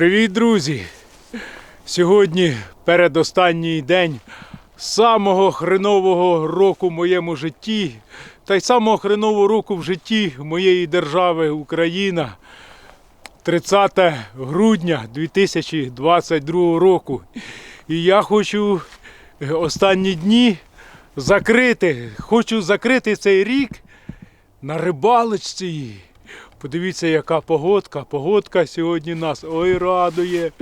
Привіт, друзі! Сьогодні передостанній день самого хренового року в моєму житті, та й самого хренового року в житті моєї держави Україна. 30 грудня 2022 року. І я хочу останні дні закрити, хочу закрити цей рік на рибалочці. Подивіться, яка погодка. Погодка сьогодні нас ой радує.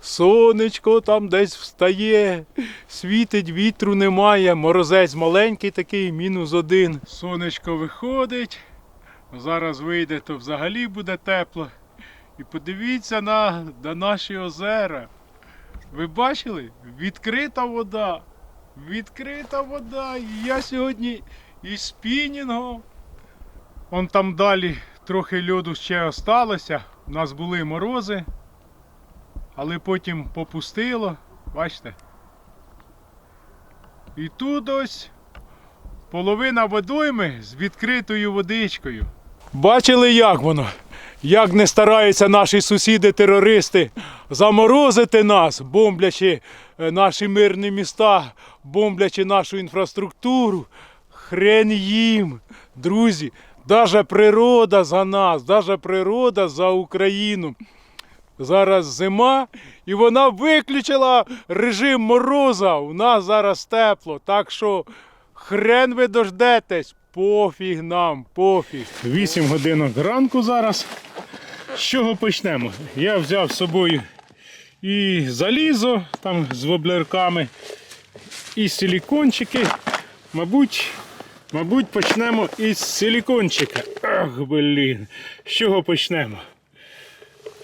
Сонечко там десь встає, світить, вітру немає, морозець маленький такий, мінус один. Сонечко виходить. Зараз вийде, то взагалі буде тепло. І подивіться на, на наші озера. Ви бачили? Відкрита вода. Відкрита вода. І я сьогодні із спінінгом. Он там далі трохи льоду ще осталося. У нас були морози, але потім попустило. Бачите? І тут ось половина водойми з відкритою водичкою. Бачили, як воно? Як не стараються наші сусіди-терористи заморозити нас, бомблячи е, наші мирні міста, бомблячи нашу інфраструктуру. Хрен їм, друзі, даже природа за нас, даже природа за Україну. Зараз зима, і вона виключила режим мороза. У нас зараз тепло. Так що хрен ви дождетесь. Пофіг нам, пофіг. 8 годинок ранку зараз. З чого почнемо? Я взяв з собою і залізо там з воблерками, і силікончики. Мабуть, мабуть, почнемо із силікончика. Ах, блін. З чого почнемо?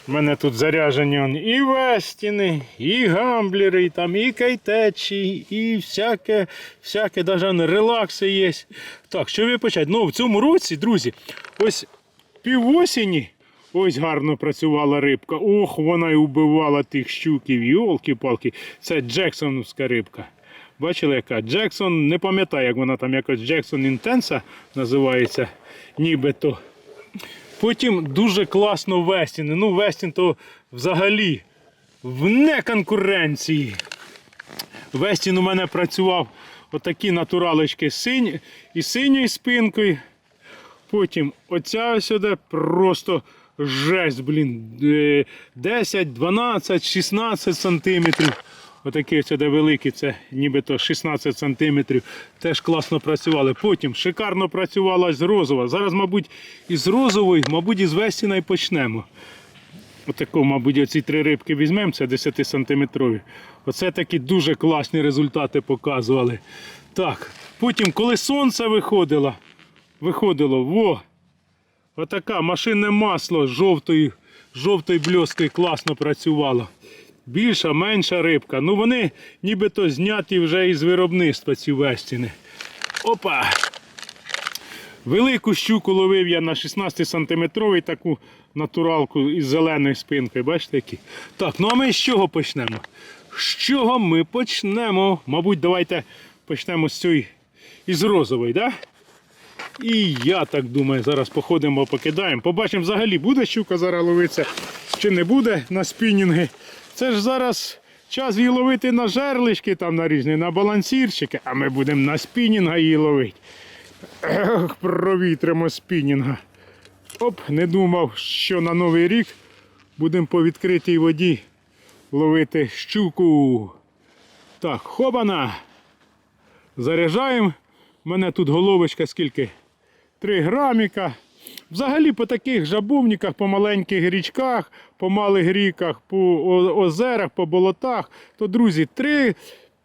У мене тут заряжені он і вестіни, і гамблери, і там, і кайтечі, і всяке, всяке, он релакси є. Так, що ви почати? Ну, в цьому році, друзі, ось півосені, ось гарно працювала рибка. Ох, вона і убивала тих щуків, йолки-палки. Це Джексоновська рибка. Бачили, яка? Джексон, не пам'ятаю, як вона там якось Джексон Інтенса називається, нібито. Потім дуже класно Вестін. Ну, Вестін то взагалі вне конкуренції. Вестін у мене працював отакі натуралочки синь, і синьою спинкою. Потім оця сюди просто жесть, блін. е, 10, 12, 16 сантиметрів. Отакі ось сюди великі, це нібито 16 сантиметрів. Теж класно працювали. Потім шикарно працювала з розова. Зараз, мабуть, із розової, мабуть, із Вестіна і почнемо. Отако, мабуть, оці три рибки візьмемо, це 10 сантиметрові. Оце такі дуже класні результати показували. Так, потім, коли сонце виходило, виходило, во, отака машинне масло з жовтою, жовтою бльоскою класно працювало. Більша, менша рибка. Ну вони нібито зняті вже із виробництва ці вестіни. Опа! Велику щуку ловив я на 16 сантиметровий таку натуралку із зеленою спинкою. Бачите які? Так, ну а ми з чого почнемо? З чого ми почнемо? Мабуть, давайте почнемо з цієї із розової, да? І я так думаю, зараз походимо, покидаємо. Побачимо взагалі, буде щука зараз ловитися чи не буде на спінінги. Це ж зараз час її ловити на жерлички, там на різні, на балансірчики, а ми будемо на спінінга її ловити. Ех, провітримо спінінга. Оп, не думав, що на Новий рік будемо по відкритій воді ловити щуку. Так, хобана. Заряджаємо. У мене тут головочка скільки? 3 граміка. Взагалі по таких жабовниках, по маленьких річках, по малих ріках, по озерах, по болотах, то, друзі, 3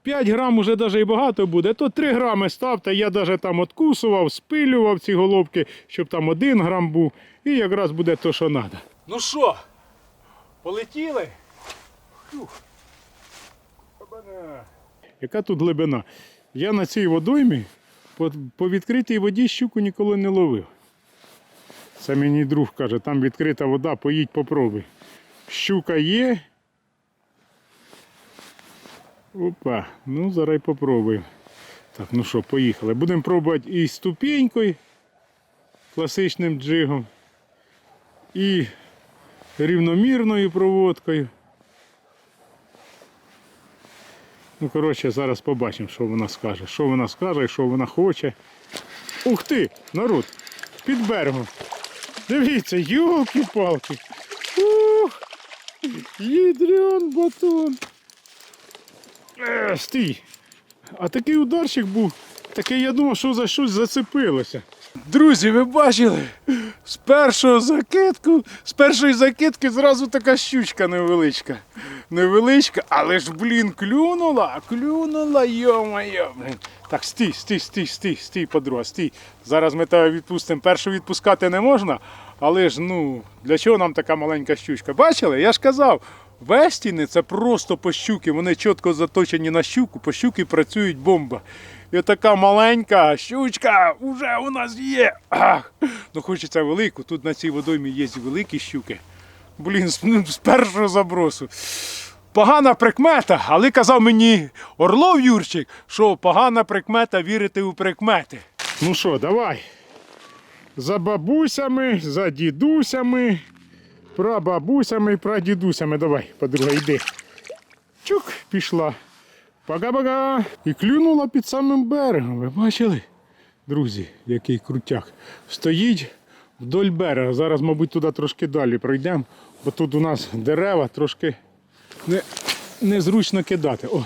5 грам уже навіть і багато буде, то 3 грами ставте. Я навіть там откусував, спилював ці головки, щоб там 1 грам був. І якраз буде то, що треба. Ну що, полетіли? Фух. Яка тут глибина? Я на цій водоймі по, по відкритій воді щуку ніколи не ловив. Це мені друг каже, там відкрита вода, поїдь попробуй. Щука є. Опа, ну зараз попробуємо. Так, ну що, поїхали. Будемо пробувати і ступенькою, класичним джигом, і рівномірною проводкою. Ну, коротше, зараз побачимо, що вона скаже. Що вона скаже і що вона хоче. Ух ти, народ! Під берегом. Дивіться, юлки-палки. Ух, їдрен батон. Е, стій. А такий ударчик був, такий я думав, що за щось зацепилося. Друзі, ви бачили? З першого закидку, з першої закидки зразу така щучка невеличка. Невеличка, але ж, блін, клюнула, клюнула, йо-моє, блін. Так, стій, стій, стій, стій, стій, подруга, стій. Зараз ми тебе відпустимо. Першу відпускати не можна, але ж ну, для чого нам така маленька щучка? Бачили? Я ж казав, вестіни це просто по щуки, вони чітко заточені на щуку, по щуки працюють бомба. І така маленька щучка вже у нас є. Ах, ну хочеться велику. Тут на цій водоймі є великі щуки. Блін, ну, з першого забросу. Погана прикмета, але казав мені Орлов Юрчик, що погана прикмета вірити у прикмети. Ну що, давай. За бабусями, за дідусями, прабабусями, прадідусями. Давай, подруга, йди. Чук, пішла. Пага-пага. І клюнула під самим берегом. Ви бачили? Друзі, який крутяк. Стоїть вдоль берега. Зараз, мабуть, туди трошки далі пройдемо, бо тут у нас дерева трошки не, незручно кидати. О,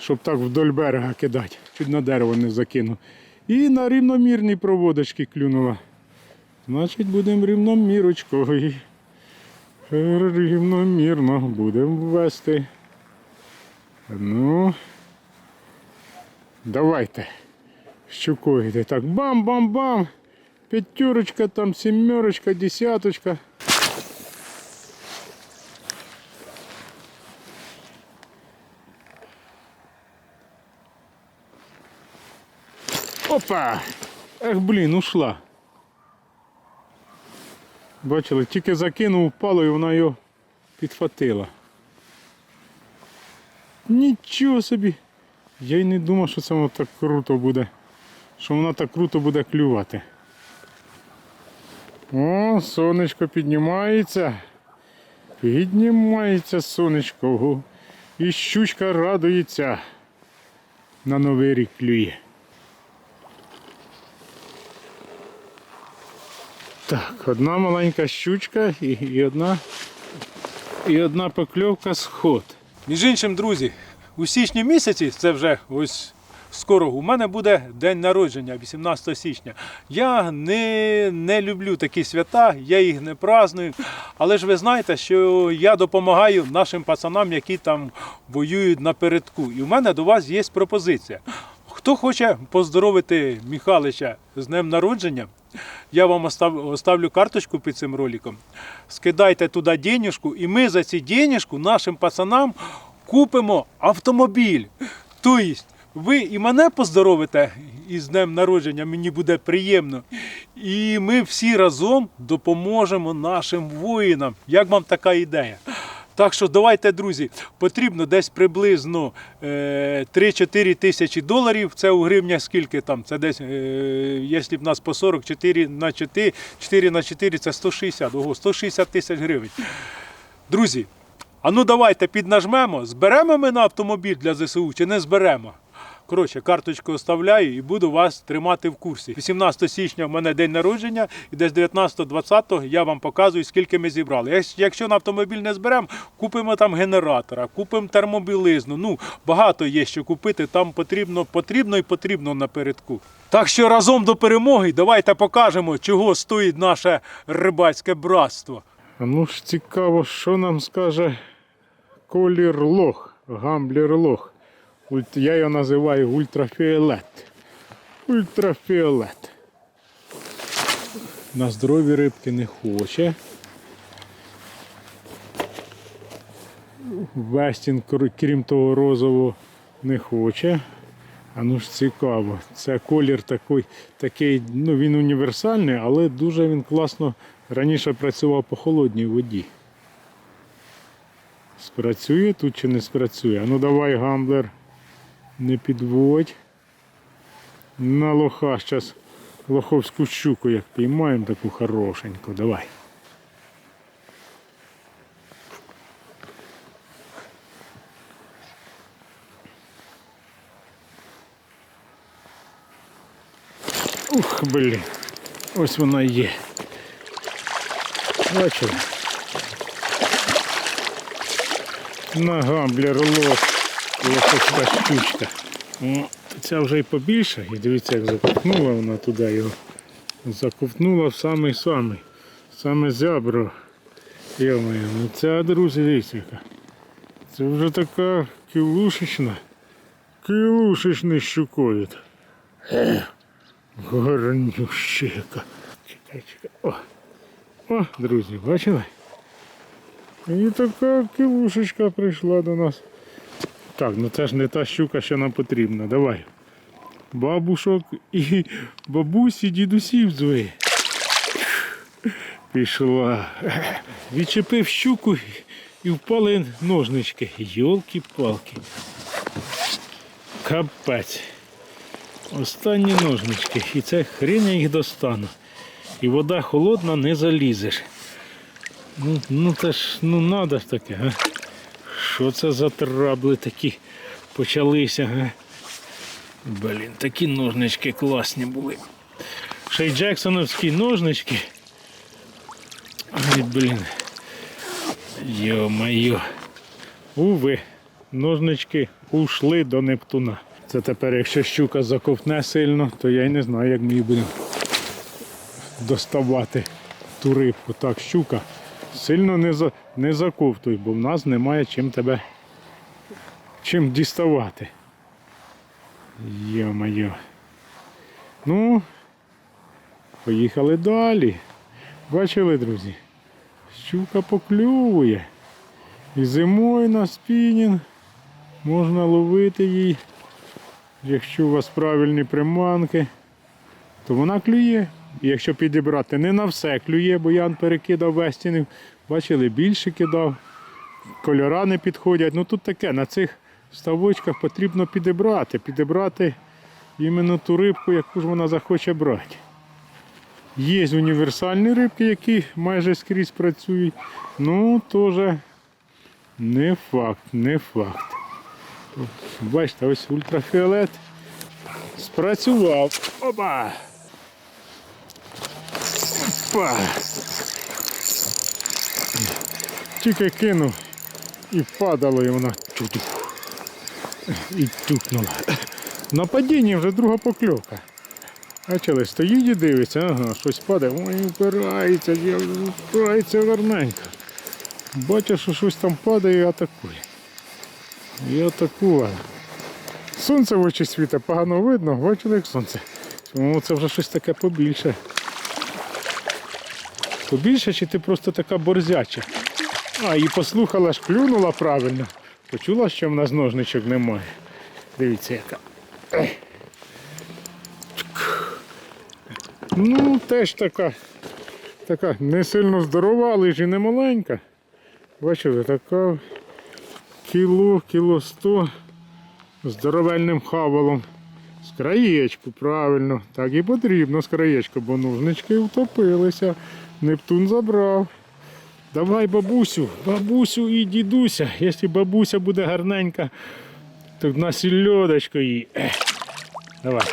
щоб так вдоль берега кидати. Чуть на дерево не закинув. І на рівномірні проводочки клюнула. Значить, будемо рівномірочкою. Рівномірно будемо вести. Ну, давайте. Щукуйте. Так, бам-бам-бам. П'ятерочка, там сімерочка, десяточка. Опа! Ех, блін, ушла. Бачили, тільки закинув, впало і вона його підхватила. Нічого собі. Я й не думав, що це воно так круто буде. Що воно так круто буде клювати. О, сонечко піднімається. Піднімається сонечко. І щучка радується. На новий рік клює. Так, одна маленька щучка і, і одна і одна покльовка сход. Між іншим, друзі, у січні місяці, це вже ось скоро, у мене буде день народження, 18 січня. Я не, не люблю такі свята, я їх не праздную. Але ж ви знаєте, що я допомагаю нашим пацанам, які там воюють напередку. І в мене до вас є пропозиція. Хто хоче поздоровити Михайлича з днем народження, я вам оставлю карточку під цим роликом. Скидайте туди денежку, і ми за ці денежку нашим пацанам купимо автомобіль. Тобто, ви і мене поздоровите із днем народження, мені буде приємно. І ми всі разом допоможемо нашим воїнам. Як вам така ідея? Так що давайте, друзі, потрібно десь приблизно е, 3-4 тисячі доларів. Це у гривнях скільки там? Це десь, е, якщо б нас по 44 на 4, 4 на 4 це 160. Ого, 160 тисяч гривень. Друзі, а ну давайте піднажмемо, зберемо ми на автомобіль для ЗСУ чи не зберемо. Коротше, карточку оставляю і буду вас тримати в курсі. 18 січня в мене день народження, і десь 19-20 я вам показую, скільки ми зібрали. Якщо- на автомобіль не зберемо, купимо там генератора, купимо термобілизну. Ну, багато є що купити. Там потрібно, потрібно і потрібно напередку. Так що разом до перемоги давайте покажемо, чого стоїть наше рибацьке братство. Ну ж цікаво, що нам скаже колір лох, гамблер лох. Я його називаю ультрафіолет. Ультрафіолет. На здорові рибки не хоче. Вестін, крім того розового, не хоче. А ну ж цікаво. Це колір такий, такий, ну він універсальний, але дуже він класно раніше працював по холодній воді. Спрацює тут чи не спрацює? А ну давай, гамблер. Не підводь. На лоха зараз лоховську щуку як піймаємо, таку хорошеньку. Давай. Ух, блін, ось вона є. Бачили? На гамблер лох лос. Лосочка штучка. Ця вже й побільша. І дивіться, як заковтнула вона туди його. Заковтнула в самий самий. Саме зябро. Йо-моє, ну ця, друзі, дивіться яка. Це вже така кілушечна. Кілушечний щукоїд. Гарнюща яка. Чекай, чекай. О. О, друзі, бачили? І така кілушечка прийшла до нас. Так, ну це ж не та щука, що нам потрібна. Давай. Бабушок і бабусі, дідусів зве. Пішла. Відчепив щуку і впали ножнички. Йолки-палки. Капець. Останні ножнички. І це хрень я їх достану. І вода холодна, не залізеш. Ну, ну це ж ну надо ж таке, а? Що це за трабли такі почалися, га? Блін, такі ножнички класні були. Ще й Джексоновські ножнички. Ай, блін. Йо-моє. Уви, ножнички ушли до Нептуна. Це тепер, якщо щука заковтне сильно, то я й не знаю, як ми її будемо доставати ту рибку. Так, щука, сильно не, за, не заковтуй, бо в нас немає чим тебе чим діставати. Йо-моє. Ну, поїхали далі. Бачили, друзі? Щука покльовує. І зимою на спінінг можна ловити її. Якщо у вас правильні приманки, то вона клює. Якщо підібрати не на все клює, бо Ян перекидав вестінів, бачили, більше кидав, кольора не підходять. Ну тут таке, на цих ставочках потрібно підібрати, підібрати іменно ту рибку, яку ж вона захоче брати. Є універсальні рибки, які майже скрізь працюють. Ну, теж не факт, не факт. Бачите, ось ультрафіолет спрацював. Опа! Опа! Тільки кинув і падало, і вона туту. І тукнула. На падінні вже друга покльовка. Бачили, стоїть і дивиться, ага, щось падає, ой, впирається, впирається гарненько. Бачиш, що щось там падає і атакує. І атакувала. Сонце в очі світа погано видно, бачили, як сонце. Тому це вже щось таке побільше. Побільше чи ти просто така борзяча? А, і послухала ж, клюнула правильно. Почула, що в нас ножничок немає. Дивіться, яка. Ну, теж така, така не сильно здорова, але ж і не маленька. Бачили, така кіло, кіло сто здоровельним хавалом. З краєчку, правильно. Так і потрібно з краєчку, бо ножнички втопилися. Нептун забрав. Давай бабусю, бабусю і дідуся. Якщо бабуся буде гарненька, то на сільодочку їй. Ех. Давай.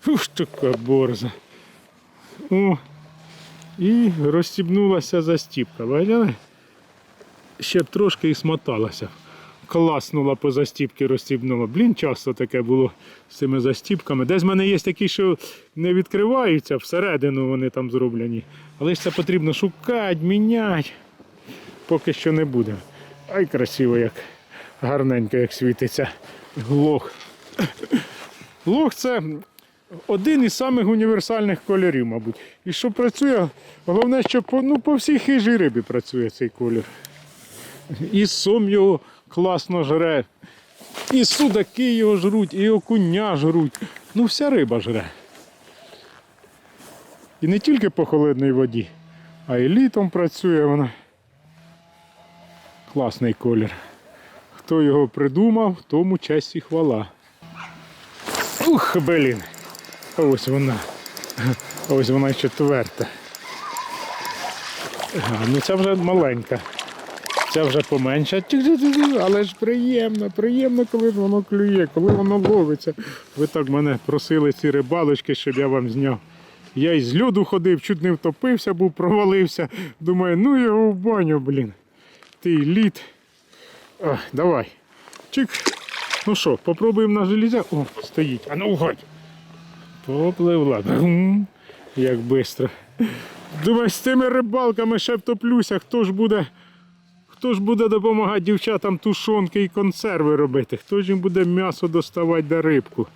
Фух. Така борза. О, і розстібнулася застіпка. Бачили? Ще трошки і смоталася. Класнула по застіпки, розстібнула. Блін, часто таке було з цими застіпками. Десь в мене є такі, що не відкриваються, всередину вони там зроблені. Але ж це потрібно шукати, міняти. Поки що не буде. Ай, красиво, як гарненько, як світиться лох. Лох це один із самих універсальних кольорів, мабуть. І що працює, головне, що по, ну, по всій хижій рибі працює цей колір. І сом його класно жре, і судаки його жруть, і окуня жруть. Ну, вся риба жре. І не тільки по холодній воді, а й літом працює вона. Класний колір. Хто його придумав, тому честь і хвала. Ух, блін. Ось вона. Ось вона четверта. А, ну ця вже маленька. Це вже поменше, але ж приємно, приємно, коли воно клює, коли воно ловиться. Ви так мене просили ці рибалочки, щоб я вам зняв. Я із льоду ходив, чуть не втопився, був, провалився. Думаю, ну його в баню, блін. Ти лід. А, давай. Чик. Ну що, попробуємо на железя. О, стоїть. А ну уходь. Попливла. Як швидко. Думаю, з цими рибалками ще втоплюся. Хто ж буде. Хто ж буде допомагати дівчатам тушонки і консерви робити? Хто ж їм буде м'ясо доставати да рибку?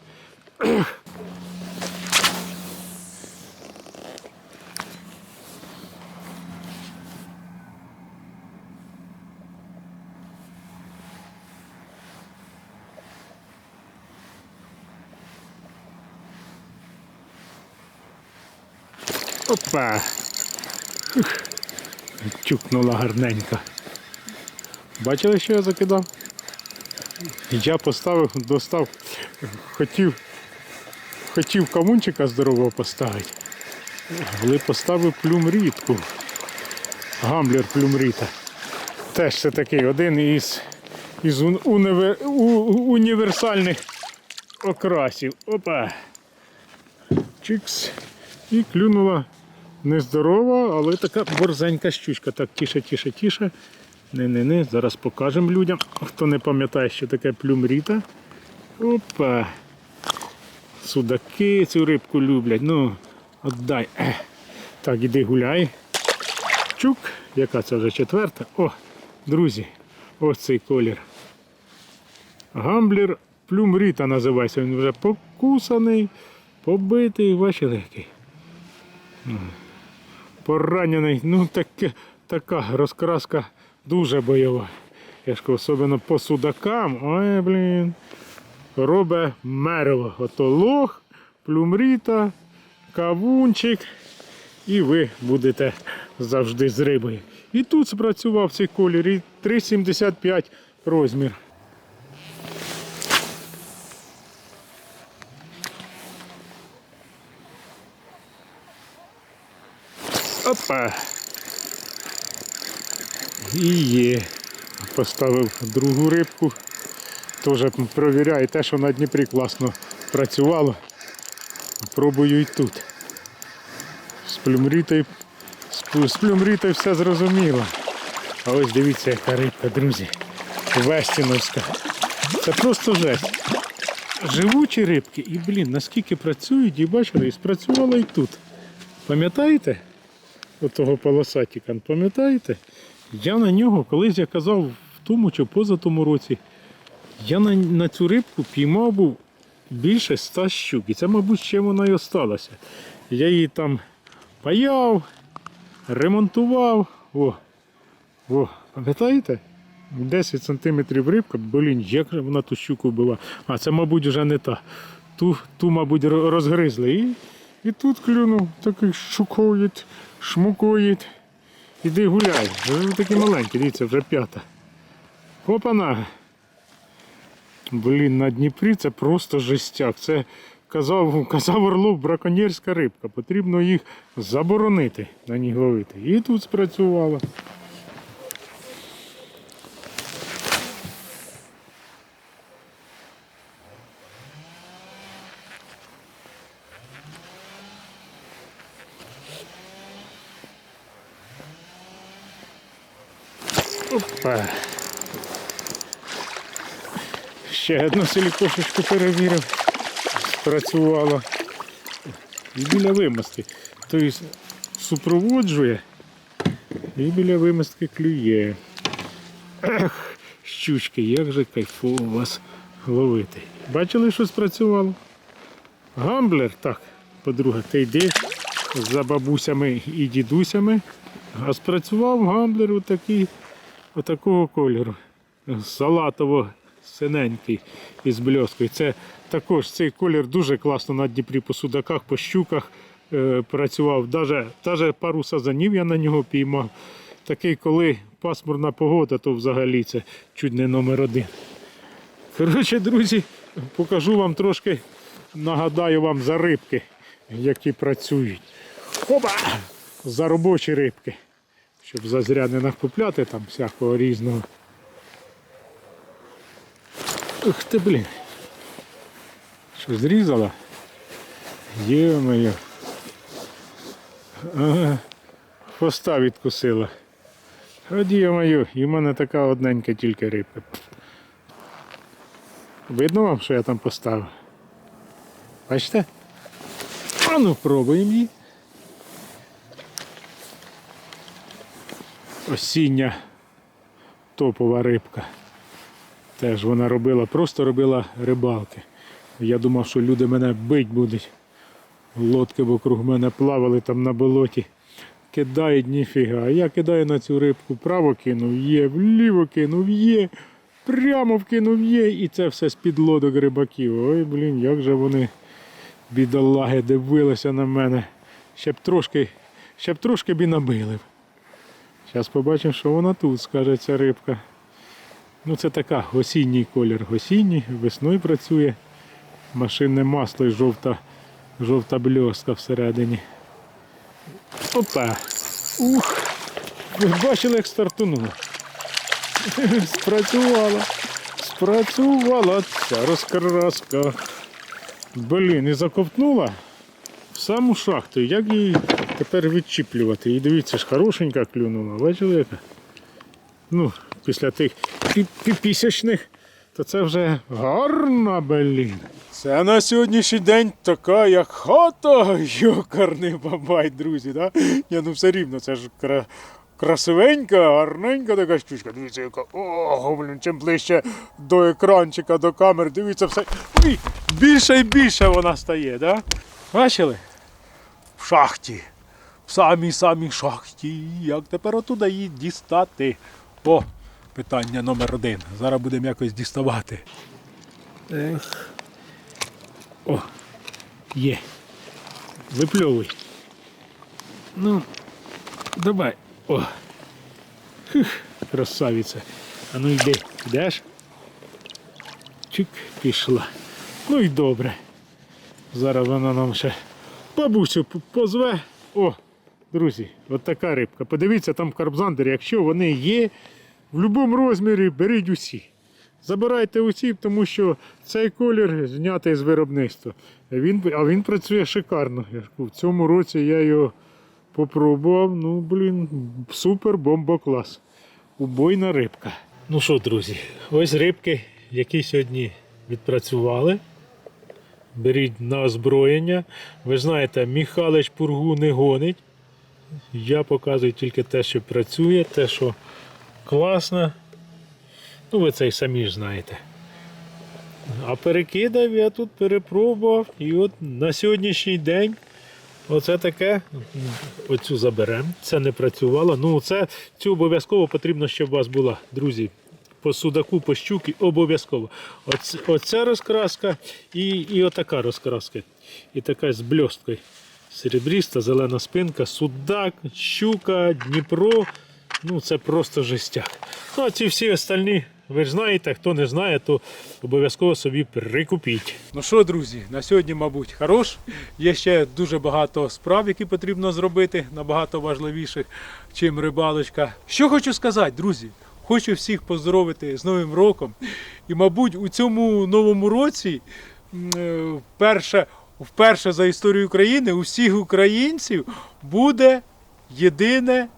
Опа! Ух, Тюкнула гарненько. Бачили, що я закидав? Я поставив, достав, хотів, хотів камунчика здорового поставити, але поставив плюмрітку. Гамблер плюмріта. Теж це такий один із, із ун- универ, у, універсальних окрасів. Опа. Чикс. І клюнула нездорова, але така борзенька щучка. Так, тіше, тіше, тіше. Не-не-не, зараз покажемо людям, хто не пам'ятає, що таке плюмріта. Опа. Судаки цю рибку люблять. Ну, отдай. Так, іди гуляй. Чук. Яка це вже четверта? О, друзі, ось цей колір. Гамблер плюмріта називається. Він вже покусаний, побитий, бачили який. Поранений, ну таке, така розкраска дуже бойова. Я особливо по судакам, ой, блін. Робе мерово. Ото лох, плюмріта, кавунчик. І ви будете завжди з рибою. І тут спрацював цей колір, і 3,75 розмір. Опа. І є. Поставив другу рибку. Теж провіряю те, що на Дніпрі класно працювало. Пробую і тут. Плюмрітою все зрозуміло. А ось дивіться, яка рибка, друзі. Вестіновська. Це просто жесть. Живучі рибки і, блін, наскільки працюють, і бачили, і спрацювало і тут. Пам'ятаєте? Отого полосатіка, пам'ятаєте? Я на нього, колись я казав в тому чи поза тому році, я на, на цю рибку піймав був більше ста щук. І це, мабуть, ще вона й осталася. Я її там паяв, ремонтував. О, о, пам'ятаєте? 10 сантиметрів рибка, блін, як вона ту щуку була. А це, мабуть, вже не та. Ту, ту мабуть, розгризли. І, і тут клюнув, такий шукоїд, шмукоїд. Іди гуляй. Вони такі маленькі, дивіться, вже п'ята. Опана. Блін, на Дніпрі це просто жестяк. Це казав, казав Орлов браконьєрська рибка. Потрібно їх заборонити на них ловити. І тут спрацювало. Опа. Ще одну силікошечку перевірив. Спрацювало. І біля вимостки. Тобто супроводжує і біля вимостки клює. Ех, щучки, як же кайфово вас ловити. Бачили, що спрацювало? Гамблер, так, подруга, ти йди за бабусями і дідусями. А спрацював гамблер отакий, отакого кольору. Салатово синенький із бльоскою. Це також цей колір дуже класно на Дніпрі по судаках, по щуках е, працював. Даже, пару сазанів я на нього піймав. Такий, коли пасмурна погода, то взагалі це чуть не номер один. Коротше, друзі, покажу вам трошки, нагадаю вам за рибки, які працюють. Опа! За робочі рибки. щоб зазря не накупляти там всякого різного. Ух ти, блін. Що зрізала? Є-моє. Ага. Хвоста відкусила. От є-моє, і в мене така одненька тільки рибка. Видно вам, що я там поставив? Бачите? А ну пробуємо її. Осіння топова рибка. Теж вона робила, просто робила рибалки. Я думав, що люди мене бить будуть. Лодки вокруг мене плавали там на болоті. Кидають ніфіга. А я кидаю на цю рибку, право кинув, є, вліво кинув, є, прямо вкинув є. І це все з-під лодок рибаків. Ой, блін, як же вони, бідолаги, дивилися на мене. Ще б трошки, ще б трошки б набили. Зараз побачимо, що вона тут, скаже ця рибка. Ну це така осінній колір. Осінній, весною працює. Машинне масло і жовта, жовта бльоска всередині. Опа! Ух! Ви бачили, як стартунуло. Спрацювала. Спрацювала ця розкраска. Блін, і заковтнула в саму шахту. Як її тепер відчіплювати? І дивіться ж, хорошенька клюнула. Бачили яка? Ну, після тих пі- піпісячних, то це вже гарна, блін. Це на сьогоднішній день така, як хата, йокарний бабай, друзі, да? Ні, ну все рівно, це ж кра... красивенька, гарненька така штучка. Дивіться, яка. Ого, блін, чим ближче до екранчика, до камери, дивіться все. Ой, більше і більше вона стає, да? Бачили? В шахті. В самій самій шахті. Як тепер отуда її дістати? О, питання номер один. Зараз будемо якось діставати. Ех. О, є. Випльовуй. Ну, давай. О. Хих, красавиця. А ну йди, йдеш? Чик, пішла. Ну і добре. Зараз вона нам ще бабусю позве. О, друзі, от така рибка. Подивіться там в карбзандері, якщо вони є в будь-якому розмірі, беріть усі. Забирайте усі, тому що цей колір знятий з виробництва. Він, а він працює шикарно. В цьому році я його попробував. Ну, блін, супер бомба клас. Убойна рибка. Ну що, друзі, ось рибки, які сьогодні відпрацювали. Беріть на озброєння. Ви знаєте, Михалич пургу не гонить. Я показую тільки те, що працює, те, що класно. Ну, ви це й самі ж знаєте. А перекидав я тут перепробував. І от на сьогоднішній день оце таке. Оцю заберемо. Це не працювало. Ну, це цю обов'язково потрібно, щоб у вас була, друзі. По судаку, по щуки обов'язково. Оце, оця розкраска і, і отака розкраска. І така з бльосткою. Серебріста, зелена спинка, судак, щука, Дніпро. Ну, це просто жестяк. Ну, а ці всі остальні, ви ж знаєте, хто не знає, то обов'язково собі прикупіть. Ну що, друзі, на сьогодні, мабуть, хорош. Є ще дуже багато справ, які потрібно зробити, набагато важливіших, чим рибалочка. Що хочу сказати, друзі. Хочу всіх поздоровити з Новим роком. І, мабуть, у цьому новому році е, вперше, вперше за історію України у всіх українців буде єдине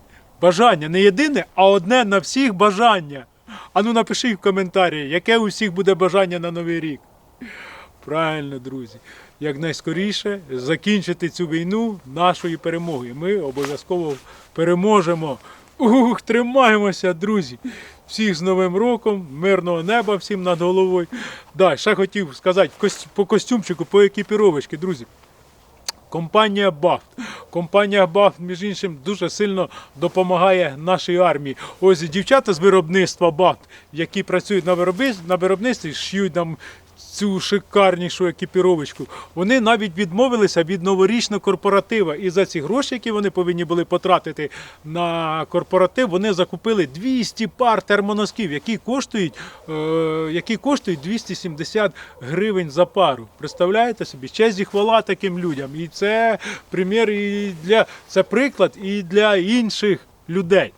бажання. Не єдине, а одне на всіх бажання. Ану напиши в коментарі, яке у всіх буде бажання на Новий рік. Правильно, друзі. Якнайскоріше закінчити цю війну нашою перемогою. Ми обов'язково переможемо. Ух, тримаємося, друзі. Всіх з Новим роком, мирного неба всім над головою. Да, ще хотів сказати по костюмчику, по екіпіровочці, друзі. Компанія Бафт. Компанія Бафт, між іншим, дуже сильно допомагає нашій армії. Ось дівчата з виробництва Бафт, які працюють на виробництві, на виробництві шиють нам цю шикарнішу екіпіровочку. Вони навіть відмовилися від новорічного корпоратива. І за ці гроші, які вони повинні були потратити на корпоратив, вони закупили 200 пар термоносків, які коштують, е, які коштують 270 гривень за пару. Представляєте собі? Честь і хвала таким людям. І це примір і для це приклад і для інших людей.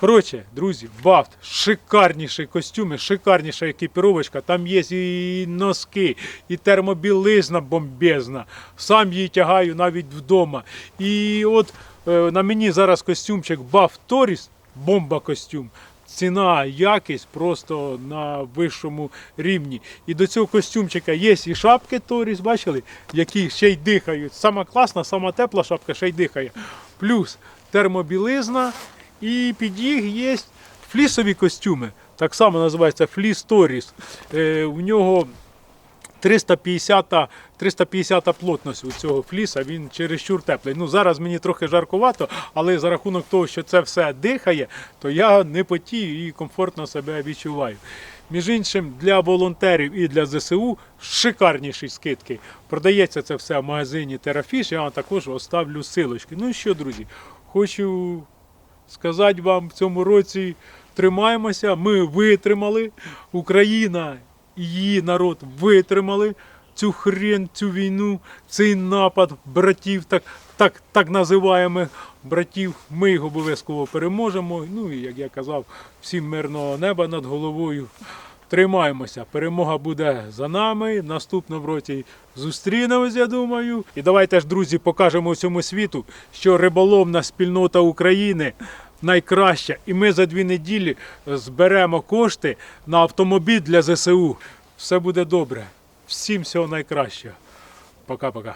Коротше, друзі, бафт, шикарніші костюми, шикарніша екіпіровочка. Там є і носки, і термобілизна бомбезна. Сам її тягаю навіть вдома. І от е, на мені зараз костюмчик Баф Торіс, бомба костюм. Ціна, якість просто на вищому рівні. І до цього костюмчика є і шапки Торіс, бачили, які ще й дихають. Сама класна, сама тепла шапка ще й дихає. Плюс термобілизна. І під їх є флісові костюми. Так само називається Фліс Торіс. Е, у нього 350 350 плотність у цього фліса, він чересчур теплий. Ну зараз мені трохи жаркувато, але за рахунок того, що це все дихає, то я не потію і комфортно себе відчуваю. Між іншим, для волонтерів і для ЗСУ шикарніші скидки. Продається це все в магазині Терафіш, я вам також оставлю силочки. Ну і що, друзі, хочу сказати вам в цьому році тримаємося. Ми витримали. Україна і її народ витримали цю хрень, цю війну, цей напад братів, так, так, так називаємо братів. Ми їх обов'язково переможемо. Ну і як я казав, всім мирного неба над головою. Тримаємося, перемога буде за нами. Наступному році зустрінемось, я думаю. І давайте ж, друзі, покажемо всьому світу, що риболовна спільнота України найкраща. І ми за дві неділі зберемо кошти на автомобіль для ЗСУ. Все буде добре. Всім всього найкращого. Пока-пока.